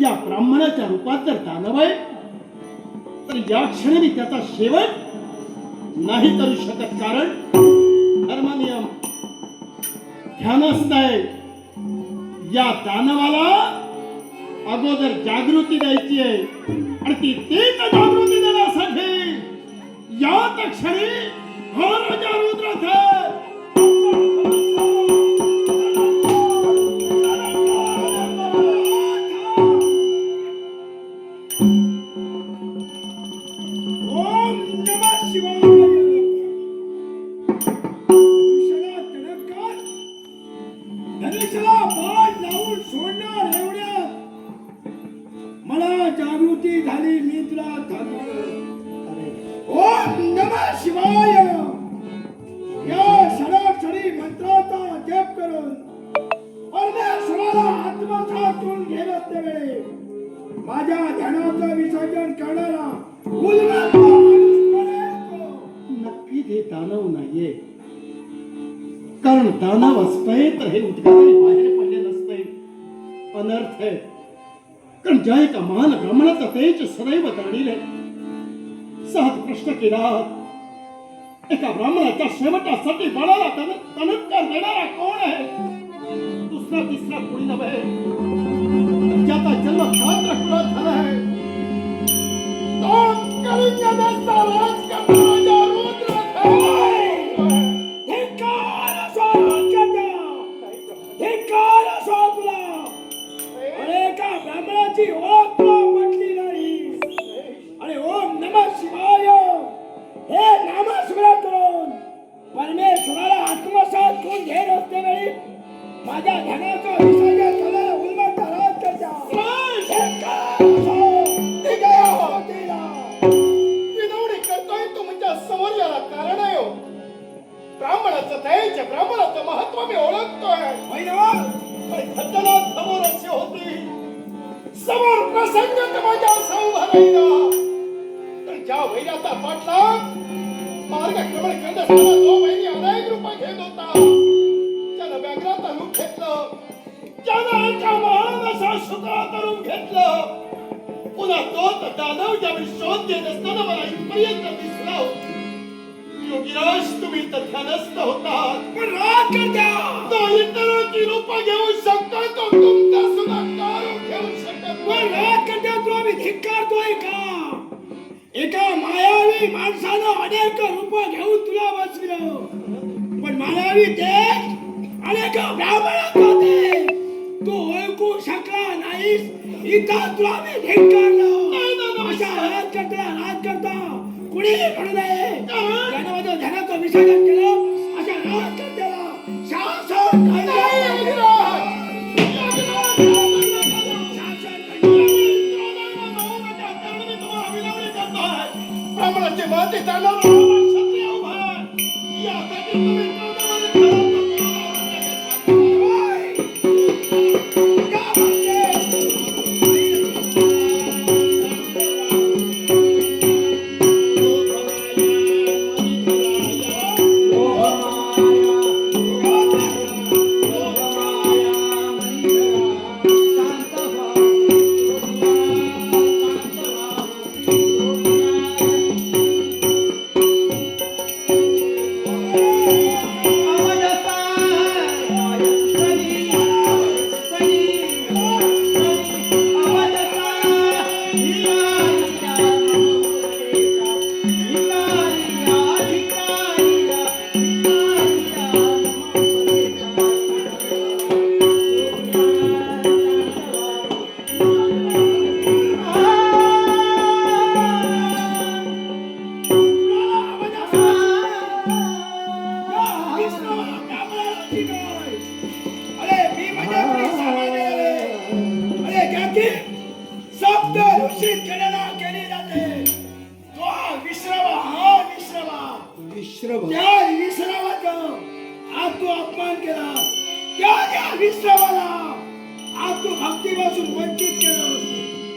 या ब्राह्मणाच्या रूपात जर दानव आहे तर या क्षणी मी त्याचा शेवट नाही करू शकत. कारण धर्मनियम ध्यानस्थ आहे या दानवाला अगोदर जागृती द्यायची आहे आणि ती तीच जागृती देण्यासाठी या क्षणी हा राजा रुद्रथ Namaste Shivaya. दाना वाचतंय तर हे उद्गारे बाहेर पडले नसते. अनर्थ आहे कारण ज्या एका महान ब्राह्मणाचा तेज सदैव जाणीले सहज प्रश्न केला. एका ब्राह्मणाच्या शेवटासाठी बाळाला तन तनत्कार देणारा कोण आहे दुसरा तिसरा कोणी नव्हे. ज्याचा जन्म छात्र कुळात झाला घेतलं पुन्हा तोच दानव ज्यावेळी शोध घेत असताना मला इथपर्यंत दिसला योगीराज तुम्ही तर ध्यानस्थ होतात पण राग करत्या! तो इतरांची रूप घेऊ शकतो तो तुमचा सुद्धा कारू घेऊ शकत पण. राग करत्या तुला मी धिक्कारतोय का एका मायावी माणसानं अनेक रूप घेऊन तुला बसविलं पण मायावी ते अनेक ब्राह्मणात नाहीस इथं तुला मी धिक्कारलं अशा राज करता राज करता कुणी म्हणू नये ज्यानं माझं ध्यानाचं विसर्जन केलं अशा राज करत्याला शासन नाही, योगीराज. योगीराज, शासन ब्राह्मणाची माती जाणार क्षत्रिय उभा आहे. यासाठी तुम्ही सप्त ऋषी गणना केली जाते. तो हा विश्रवा हा विश्रवा त्या विश्रवाचं आज तू अपमान केला. त्या त्या विश्रवाला आज तू भक्तीपासून वंचित केलं.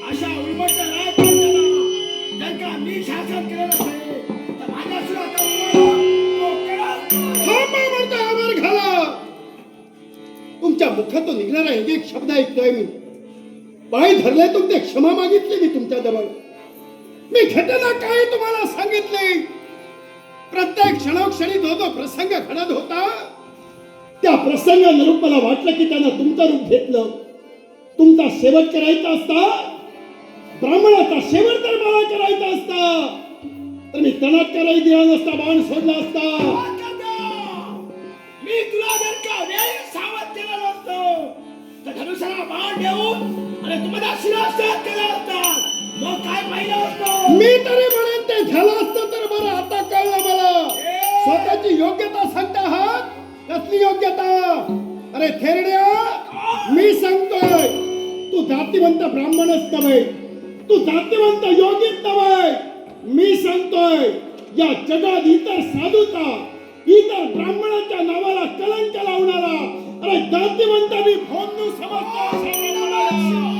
अशा उलमट राजकारणाला जर का मी शासन केलं नसेल तर माझ्या सुद्धा तुमच्या मुखातून निघणारा एक एक शब्द ऐकतोय मी. पाय धरले तुमचे क्षमा मागितली मी तुमच्या जवळ मी घटना काय तुम्हाला सांगितली? प्रत्येक क्षणोक्षणी जो जो प्रसंग घडत होता. त्या प्रसंगानुरूप मला वाटलं की त्यानं तुमचं रूप घेतलं. तुमचा शेवट करायचा असता. ब्राह्मणाचा शेवट तर मला करायचा असता. तर मी तणात करायला दिला नसता बाण सोडला असता. मी तुला जर का सावध केला नसतो तर धनुषाला बाण देऊन तुम्हाला केला असता मग काय पाहिलं असतं? मी तरी म्हणेन ते झालं असतं तर बरं आता कळलं मला. स्वतःची योग्यता सांगता आहात कसली योग्यता? अरे थेरड्या मी सांगतोय तू जातीवंत ब्राह्मणच नव्हे. तू जातीवंत योगीच नव्हे. मी सांगतोय या जगात इतर साधूचा इतर ब्राह्मणाच्या नावाला कलंक लावणारा अरे जातीवंत मी फोन समजतो.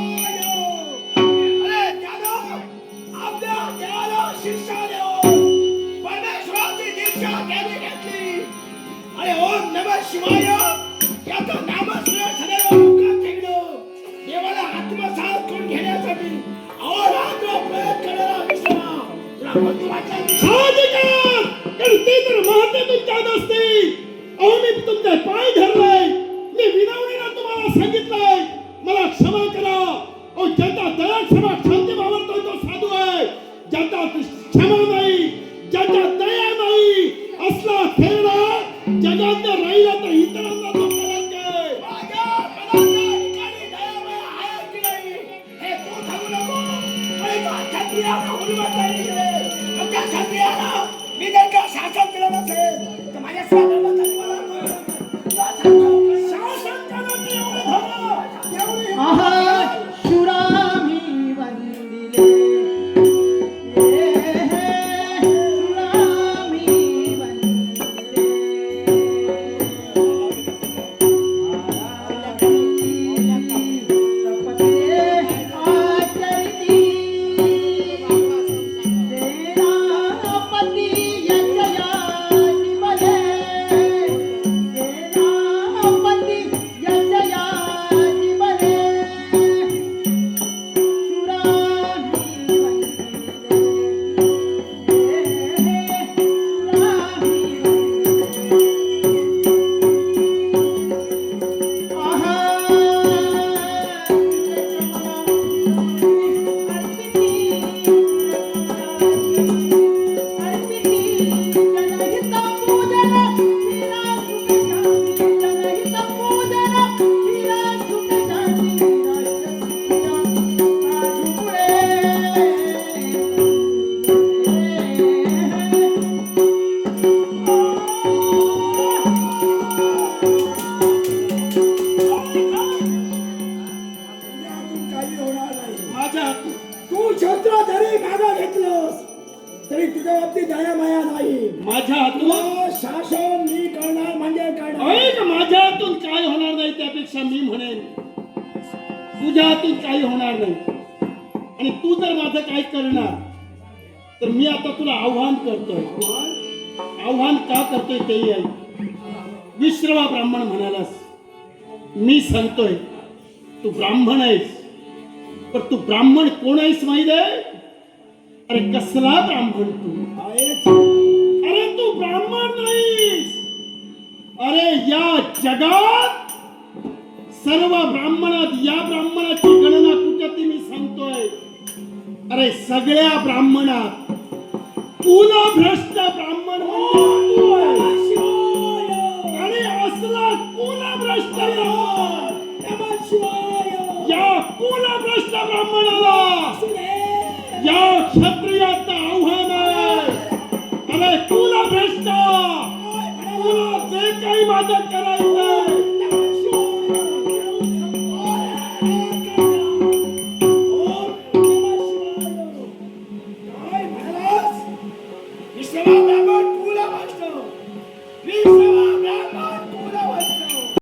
कारण तर महत्त्व तुमच्यात असते अहो मी तुमचे पाय धरलाय. मी विनवणीनं तुम्हाला सांगितलंय. मला क्षमा करा. अहो ज्याचा दया क्षमा शांती वावरतोय तो साधू आहे. ज्याचा क्षमा नाही. ज्याच्या दया नाही. असला खेळला जगात राहिला तर इतर शासन तुझ्या हातून काही होणार नाही. आणि तू जर माझं काय करणार तर मी आता तुला आव्हान करतोय. आव्हान का करतोय तेही आहे विश्रवा ब्राह्मण म्हणालास मी सांगतोय तू ब्राह्मण आहेस. पण तू ब्राह्मण कोण आहेस माहीत आहे? अरे कसला ब्राह्मण तू? अरे तू ब्राह्मण नाहीस. अरे या जगात सर्व ब्राह्मणात या ब्राह्मणाची गणना कुठे मी सांगतोय. अरे सगळ्या ब्राह्मणात तुला भ्रष्ट ब्राह्मण म्हणजे आणि असला कुला भ्रष्ट या कुलभ्रष्ट ब्राह्मणाला या क्षत्रियाचा आव्हान आहे. अरे तुला भ्रष्ट! तुला जे काही मदत करा